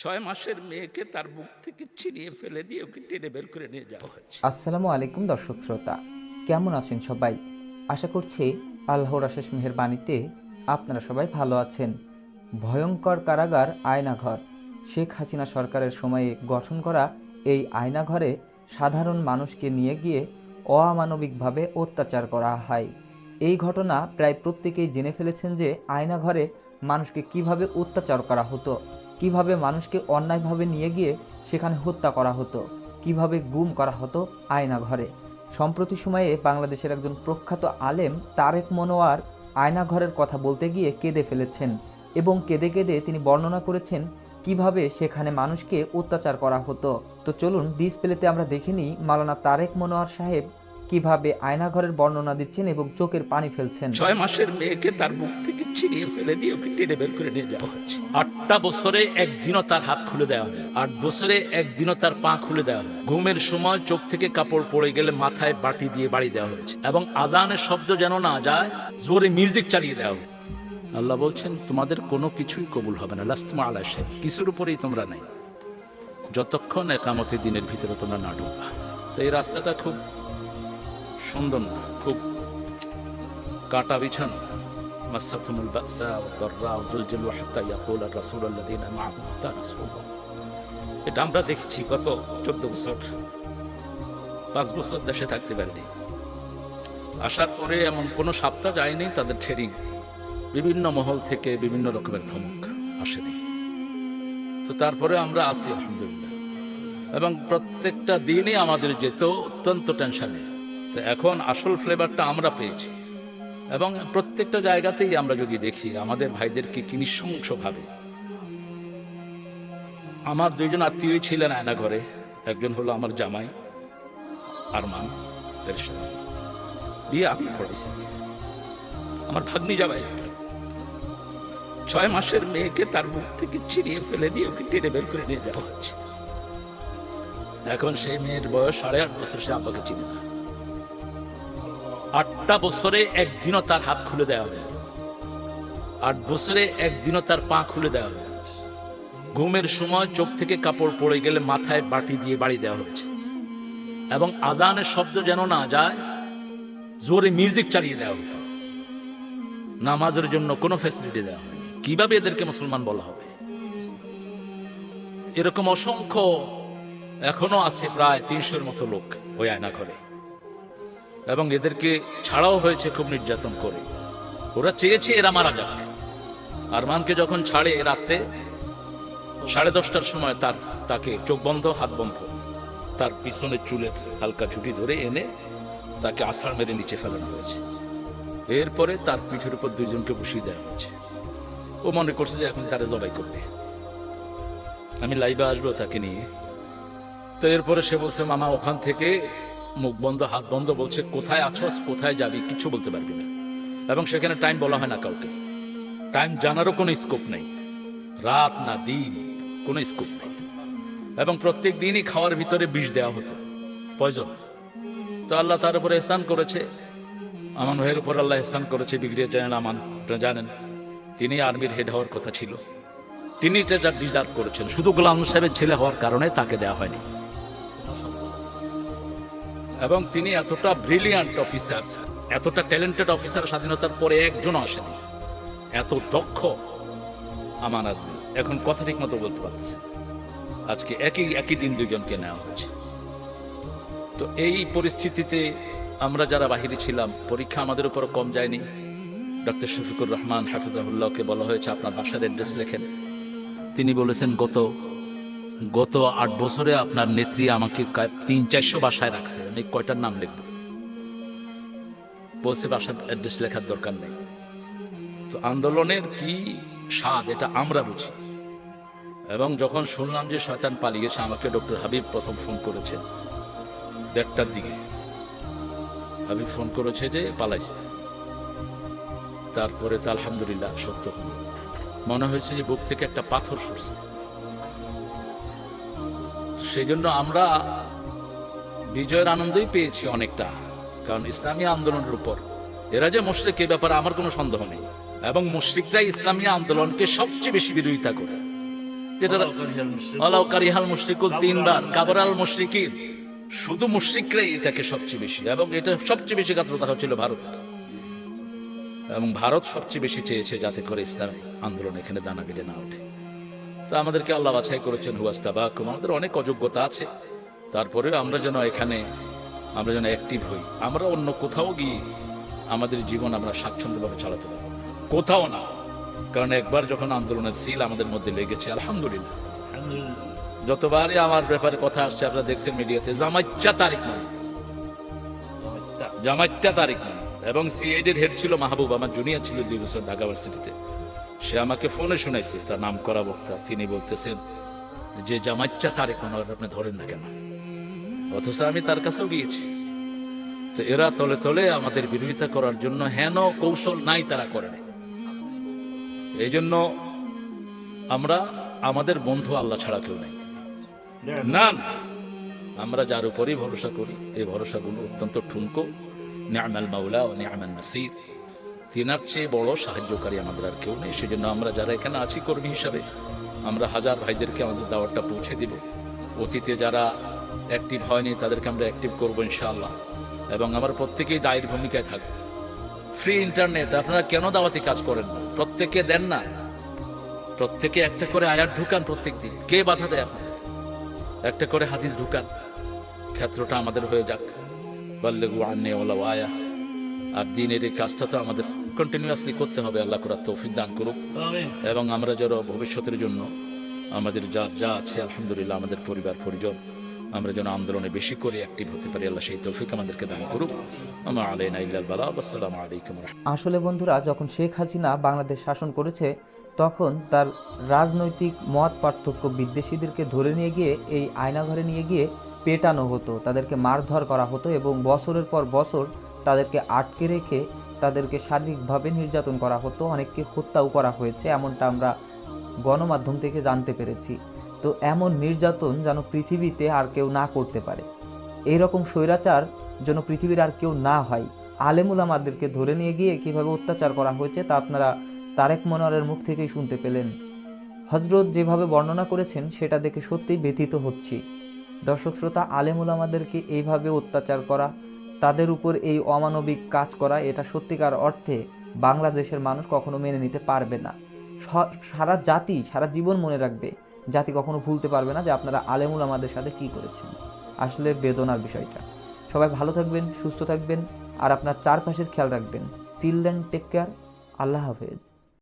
ছয় মাসের মেয়েকে তার বুক থেকে ছিনিয়ে ফেলে দিয়ে ওকে টেনে বের করে নিয়ে যাওয়া হয়েছে। আসসালামু আলাইকুম দর্শক শ্রোতা, কেমন আছেন সবাই? আশা করছি আল্লাহর আশেষ মেহের বাণীতে আপনারা সবাই ভালো আছেন। ভয়ঙ্কর কারাগার আয়নাঘর। শেখ হাসিনা সরকারের সময়ে গঠন করা এই আয়নাঘরে সাধারণ মানুষকে নিয়ে গিয়ে অমানবিকভাবে অত্যাচার করা হয়। এই ঘটনা প্রায় প্রত্যেকেই জেনে ফেলেছেন যে আয়নাঘরে মানুষকে কীভাবে অত্যাচার করা হতো। কীভাবে মানুষকে অন্যায়ভাবে নিয়ে গিয়ে সেখানে হত্যা করা হতো, কীভাবে গুম করা হতো আয়না ঘরে সম্প্রতি সময়ে বাংলাদেশের একজন প্রখ্যাত আলেম তারেক মনোয়ার আয়নাঘরের কথা বলতে গিয়ে কেঁদে ফেলেছেন এবং কেঁদে কেঁদে তিনি বর্ণনা করেছেন কীভাবে সেখানে মানুষকে অত্যাচার করা হতো। তো চলুন ডিসপ্লেতে আমরা দেখে নিই মালানা তারেক মনোয়ার সাহেব কীভাবে আয়নাঘরের বর্ণনা দিচ্ছেন এবং চোখের পানি ফেলছেন? ছয় মাসের মেয়েকে তার মুখ থেকে ছিনিয়ে ফেলে দিয়ে ওকে টেনে বের করে নিয়ে যাওয়া হয়েছে। আটটা বছরে একদিনও তার হাত খুলে দেওয়া হয় আট বছরে একদিনও তার পা খুলে দেওয়া হয় ঘুমের সময় চোখ থেকে কাপড় পড়ে গেলে মাথায় বাটি দিয়ে বাড়ি দেওয়া হয়েছে এবং আজানের শব্দ যেন না যায়, জোরে মিউজিক চালিয়ে দেওয়া হয় আল্লাহ বলছেন, তোমাদের কোনো কিছুই কবুল হবে না। লাস্তমা আলা সে কিছুর উপরেই তোমরা নেই। যতক্ষণ একামতি দিনের ভিতরে তোমরা না ঢুকবা তো এই রাস্তাটা খুব সুন্দর না খুব কাটা বিছানো। মাসাতুম আল বাসা, দররা জুলজুল হাত্তা ইয়াকুল আর রাসূল আল্লাযিনা মাআহু এটা আমরা দেখেছি গত চোদ্দ বছর। পাঁচ বছর দেশে থাকতে পারিনি। আসার পরে এমন কোনো সপ্তাহ যায়নি, তাদের ট্রেনিং বিভিন্ন মহল থেকে বিভিন্ন রকমের ধমক আসেনি। তো তারপরে আমরা আসি আলহামদুলিল্লাহ। এবং প্রত্যেকটা দিনই আমাদের যেত অত্যন্ত টেনশানে। তো এখন আসল ফ্লেভারটা আমরা পেয়েছি। এবং প্রত্যেকটা জায়গাতেই আমরা যদি দেখি, আমাদের ভাইদেরকে কি নৃশংসভাবে। আমার দুইজন আত্মীয় ছিলেন আয়না ঘরে। একজন হলো আমার জামাই, আরমান বিয়ে আমি আমার ভাগ্নি জামাই। ছয় মাসের মেয়েকে তার বুক থেকে ছিনিয়ে ফেলে দিয়ে ওকে টেনে বের করে নিয়ে যাওয়া হচ্ছে। এখন সেই মেয়ের বয়স সাড়ে আট বছর, সে আব্বাকে চিনে না। আটটা বছরে একদিনও তার হাত খুলে দেওয়া হলো আট বছরে একদিনও তার পা খুলে দেওয়া হলো ঘুমের সময় চোখ থেকে কাপড় পড়ে গেলে মাথায় বাটি দিয়ে বাড়ি দেওয়া হয়েছে। এবং আজানের শব্দ যেন না যায়, জোরে মিউজিক চালিয়ে দেওয়া হতো। নামাজের জন্য কোনো ফ্যাসিলিটি দেওয়া হয়নি। কীভাবে এদেরকে মুসলমান বলা হবে? এরকম অসংখ্য এখনও আছে প্রায় তিনশোর মতো লোক ওই আয়না ঘরে এবং এদেরকে ছাড়াও হয়েছে খুব নির্যাতন করে। ওরা চেয়েছে এরা মারা যাক। আরমানকে যখন ছাড়ে রাত্রে, সাড়ে দশটার সময় তার, তাকে চোখ বন্ধ, হাত বন্ধ, তার পিছনের চুলের হালকা ছুটি ধরে এনে তাকে আষাঢ় মেরে নিচে ফেলানো হয়েছে। এরপরে তার পিঠের উপর দুইজনকে বসিয়ে দেওয়া হয়েছে। ও মনে করছে যে এখন তারা জবাই করবে। আমি লাইভে আসব তাকে নিয়ে। তো এরপরে সে বলছে, মামা, ওখান থেকে মুখ বন্ধ, হাত বন্ধ বলছে, কোথায় আছস? কোথায় যাবি? কিছু বলতে পারবি না। এবং সেখানে টাইম বলা হয় না কাউকে। টাইম জানারও কোনো স্কোপ নেই। রাত না দিন, কোনো স্কোপ নেই। এবং প্রত্যেক দিনই খাওয়ার ভিতরে বিষ দেওয়া হতো। পয়জন তো আল্লাহ তার উপরে স্নান করেছে। আমান ভাইয়ের উপর আল্লাহ স্নান করেছে ব্রিগেডিয়ার জেনারেল আমান আপনারা জানেন। তিনি আর্মির হেড হওয়ার কথা ছিল। তিনি এটা ডিজার্ভ করেছেন। শুধু গোলাম সাহেবের ছেলে হওয়ার কারণে তাকে দেওয়া হয়নি। এবং তিনি এতটা ব্রিলিয়ান্ট অফিসার এতটা ট্যালেন্টেড অফিসার স্বাধীনতার পরে একজন আসেনি। এত দক্ষ। আমান আজমি, এখন কথা ঠিক মতো বলতে পারতেছে আজকে একই একই দিন দুজনকে নেওয়া হয়েছে। তো এই পরিস্থিতিতে আমরা যারা বাহিরে ছিলাম, পরীক্ষা আমাদের উপর কম যায়নি। ডক্টর শফিকুর রহমান হাফিজাহুল্লাহকে বলা হয়েছে, আপনার বাসার অ্যাড্রেস লেখেন। তিনি বলেছেন, গত গত আট বছরে আপনার নেত্রী আমাকে তিন চারশো বাসায় রাখছে। আমি কয়টার নাম লিখব? বলছে, বাসার অ্যাড্রেস লেখার দরকার নেই। তো আন্দোলনের কি স্বাদ, এটা আমরা বুঝি। এবং যখন শুনলাম যে শয়তান পালিয়েছে, আমাকে ডক্টর হাবিব প্রথম ফোন করেছে দেড়টার দিকে। হাবিব ফোন করেছে যে পালাইছে। তারপরে তো আলহামদুলিল্লাহ সত্য হলো। মনে হয়েছে যে বুক থেকে একটা পাথর সরছে। সেই জন্য আমরা বিজয়ের আনন্দই পেয়েছি অনেকটা কারণ ইসলামী আন্দোলনের উপর। এরা যে মুশরিক এ ব্যাপারে আমার কোনো সন্দেহ নেই। এবং মুশরিকরাই ইসলামী আন্দোলনকে সবচেয়ে বেশি বিরোধিতা করে। যেটা আলাউ কারিহাল মুশরিকুল তিনবার কাবরাল মুশরিকিন। শুধু মুশরিকরাই এটাকে সবচেয়ে বেশি এবং এটা সবচেয়ে বেশি গাত্রতা হচ্ছিল ভারতের। এবং ভারত সবচেয়ে বেশি চেয়েছে যাতে করে ইসলাম আন্দোলন এখানে দানা বেড়ে না ওঠে। তো আমাদেরকে আল্লাহ বাছাই করেছেন হুয়াস্তাবাকুম আমাদের অনেক অযোগ্যতা আছে। তারপরেও আমরা যেন এখানে আমরা যেন অ্যাক্টিভ হই। আমরা অন্য কোথাও গিয়ে আমাদের জীবন আমরা স্বাচ্ছন্দ্যভাবে চালাতে পারব। কোথাও না। কারণ একবার যখন আন্দোলনের সিল আমাদের মধ্যে লেগেছে আলহামদুলিল্লাহ। যতবারই আমার ব্যাপারে কথা আসছে আপনারা দেখছেন মিডিয়াতে জামাইচ্চা তারিখ মানে জামাইত্যা তারিখ মানে এবং সিআইডির হেড ছিল মাহবুব আমার জুনিয়র ছিল দুই বছর ঢাকা ভার্সিটিতে সে আমাকে ফোনে শুনাইছে, তার নাম করা বক্তা। তিনি বলতেছেন, যে জামাইচ্চা তারিখ মনোয়ার আপনি ধরেন না কেন? অথচ আমি তার কাছেও গিয়েছি। তো এরা তলে তলে আমাদের বিরোধিতা করার জন্য হেন কৌশল নাই তারা করে নাই। এই জন্য আমরা, আমাদের বন্ধু আল্লাহ ছাড়া কেউ নেই। না। আমরা যার উপরেই ভরসা করি, এই ভরসাগুলো অত্যন্ত ঠুনকো। নিয়ামাল মাউলা ও নিয়ামাল নাসির। তিনার চেয়ে বড় সাহায্যকারী আমাদের আর কেউ নেই। সেজন্য আমরা যারা এখানে আছি কর্মী হিসাবে, আমরা হাজার ভাইদেরকে আমাদের দাওয়াতটা পৌঁছে দিব। অতীতে যারা অ্যাক্টিভ হয়নি, তাদেরকে আমরা অ্যাক্টিভ করব ইনশাআল্লাহ। এবং আমার প্রত্যেকেই দায়ের ভূমিকায় থাকবে। ফ্রি ইন্টারনেট আপনারা কেন দাওয়াতি কাজ করেন না? প্রত্যেকে দেন না। প্রত্যেকে একটা করে আয়াত ঢুকান প্রত্যেক দিন কে বাধা দেয় আপনাদের? একটা করে হাদিস ঢুকান। ক্ষেত্রটা আমাদের হয়ে যাক। আন্নে ওলা আয়া। আর দিনের এই কাজটা তো আমাদের কন্টিনিউয়াসলি করতে হবে আল্লাহ করার তৌফিক দান করুক। এবং আমরা যারা ভবিষ্যতের জন্য আমাদের যা যা আছে আলহামদুলিল্লাহ আমাদের পরিবার পরিজন আমরা যেন আন্দোলনে বেশি করে অ্যাক্টিভ হতে পারি আল্লাহ সেই তৌফিক আমাদেরকে দান করুক। আমার আলাইনা ইল্লাল বালা আসসালামু আলাইকুম আসলে বন্ধুরা যখন শেখ হাসিনা বাংলাদেশ শাসন করেছে তখন তার রাজনৈতিক মত পার্থক্য বিদ্বেষীদেরকে ধরে নিয়ে গিয়ে এই আয়নাঘরে নিয়ে গিয়ে পেটানো হতো। তাদেরকে মারধর করা হতো এবং বছরের পর বছর তাদেরকে আটকে রেখে তাদেরকে শারীরিকভাবে নির্যাতন করা হতো, অনেককে হত্যাও করা হয়েছে, এমনটা আমরা গণমাধ্যম থেকে জানতে পেরেছি। তো এমন নির্যাতন যেন পৃথিবীতে আর কেউ না করতে পারে। এই রকম স্বৈরাচার যেন পৃথিবীর আর কেউ না হয়। আলেমুল আমাদেরকে ধরে নিয়ে গিয়ে কীভাবে অত্যাচার করা হয়েছে তা আপনারা তারেক মনোয়ারের মুখ থেকেই শুনতে পেলেন। হজরত যেভাবে বর্ণনা করেছেন, সেটা দেখে সত্যিই ব্যথিত হচ্ছি। দর্শক শ্রোতা, আলেমুল আমাদেরকে এইভাবে অত্যাচার করা তাদের উপর এই অমানবিক কাজ করা এটা সত্যিকার অর্থে বাংলাদেশের মানুষ কখনো মেনে নিতে পারবে না। সারা জাতি, সারা জীবন মনে রাখবে, জাতি কখনো ভুলতে পারবে না যে আপনারা আলেমুল আমাদের সাথে কি করেছেন। আসলে বেদনার বিষয়টা। সবাই ভালো থাকবেন, সুস্থ থাকবেন, আর আপনার চারপাশের খেয়াল রাখবেন। টিল দেন টেক কেয়ার আল্লাহ হাফেজ।